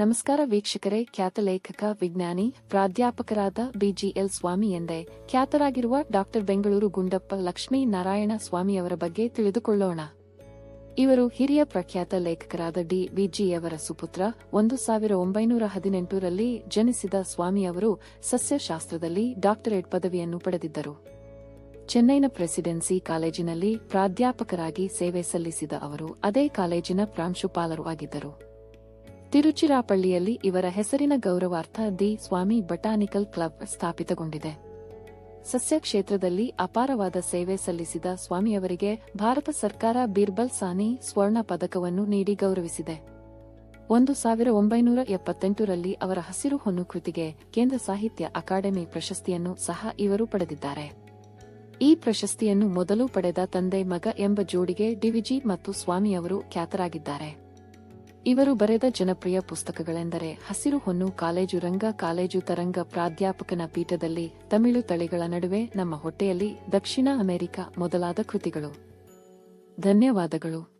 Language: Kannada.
ನಮಸ್ಕಾರ ವೀಕ್ಷಕರೇ, ಖ್ಯಾತ ಲೇಖಕ, ವಿಜ್ಞಾನಿ, ಪ್ರಾಧ್ಯಾಪಕರಾದ ಬಿಜಿಎಲ್ ಸ್ವಾಮಿ ಎಂದೇ ಖ್ಯಾತರಾಗಿರುವ ಡಾಕ್ಟರ್ ಬೆಂಗಳೂರು ಗುಂಡಪ್ಪ ಲಕ್ಷ್ಮೀ ನಾರಾಯಣ ಸ್ವಾಮಿಯವರ ಬಗ್ಗೆ ತಿಳಿದುಕೊಳ್ಳೋಣ. ಇವರು ಹಿರಿಯ ಪ್ರಖ್ಯಾತ ಲೇಖಕರಾದ ಡಿ. ವಿಜಿಯವರ ಸುಪುತ್ರ, ಒಂದು ಸಾವಿರ ಒಂಬೈನೂರ ಹದಿನೆಂಟರಲ್ಲಿ ಜನಿಸಿದ ಸ್ವಾಮಿಯವರು ಸಸ್ಯಶಾಸ್ತ್ರದಲ್ಲಿ ಡಾಕ್ಟರೇಟ್ ಪದವಿಯನ್ನು ಪಡೆದಿದ್ದರು. ಚೆನ್ನೈನ ಪ್ರೆಸಿಡೆನ್ಸಿ ಕಾಲೇಜಿನಲ್ಲಿ ಪ್ರಾಧ್ಯಾಪಕರಾಗಿ ಸೇವೆ ಸಲ್ಲಿಸಿದ ಅವರು ಅದೇ ಕಾಲೇಜಿನ ಪ್ರಾಂಶುಪಾಲರು ಆಗಿದ್ದರು. ತಿರುಚಿರಾಪಳ್ಳಿಯಲ್ಲಿ ಇವರ ಹೆಸರಿನ ಗೌರವಾರ್ಥ ದಿ ಸ್ವಾಮಿ ಬಟಾನಿಕಲ್ ಕ್ಲಬ್ ಸ್ಥಾಪಿತಗೊಂಡಿದೆ. ಸಸ್ಯ ಕ್ಷೇತ್ರದಲ್ಲಿ ಅಪಾರವಾದ ಸೇವೆ ಸಲ್ಲಿಸಿದ ಸ್ವಾಮಿಯವರಿಗೆ ಭಾರತ ಸರ್ಕಾರ ಬೀರ್ಬಲ್ ಸಾನಿ ಸ್ವರ್ಣ ಪದಕವನ್ನು ನೀಡಿ ಗೌರವಿಸಿದೆ. ಒಂದು ಸಾವಿರ ಒಂಬೈನೂರ ಎಪ್ಪತ್ತೆಂಟರಲ್ಲಿ ಅವರ ಹಸಿರು ಹೊನ್ನು ಕೃತಿಗೆ ಕೇಂದ್ರ ಸಾಹಿತ್ಯ ಅಕಾಡೆಮಿ ಪ್ರಶಸ್ತಿಯನ್ನು ಸಹ ಇವರು ಪಡೆದಿದ್ದಾರೆ. ಈ ಪ್ರಶಸ್ತಿಯನ್ನು ಮೊದಲು ಪಡೆದ ತಂದೆ ಮಗ ಎಂಬ ಜೋಡಿಗೆ ಡಿವಿಜಿ ಮತ್ತು ಸ್ವಾಮಿಯವರು ಖ್ಯಾತರಾಗಿದ್ದಾರೆ. ಇವರು ಬರೆದ ಜನಪ್ರಿಯ ಪುಸ್ತಕಗಳೆಂದರೆ ಹಸಿರು ಹೊನ್ನು ಕಾಲೇಜು ರಂಗ, ಕಾಲೇಜು ತರಂಗ ಪ್ರಾಧ್ಯಾಪಕನ ಪೀಠದಲ್ಲಿ ತಮಿಳು ತಳಿಗಳ ನಡುವೆ ನಮ್ಮ ಹೊಟ್ಟೆಯಲ್ಲಿ ದಕ್ಷಿಣ ಅಮೆರಿಕ ಮೊದಲಾದ ಕೃತಿಗಳು. ಧನ್ಯವಾದಗಳು.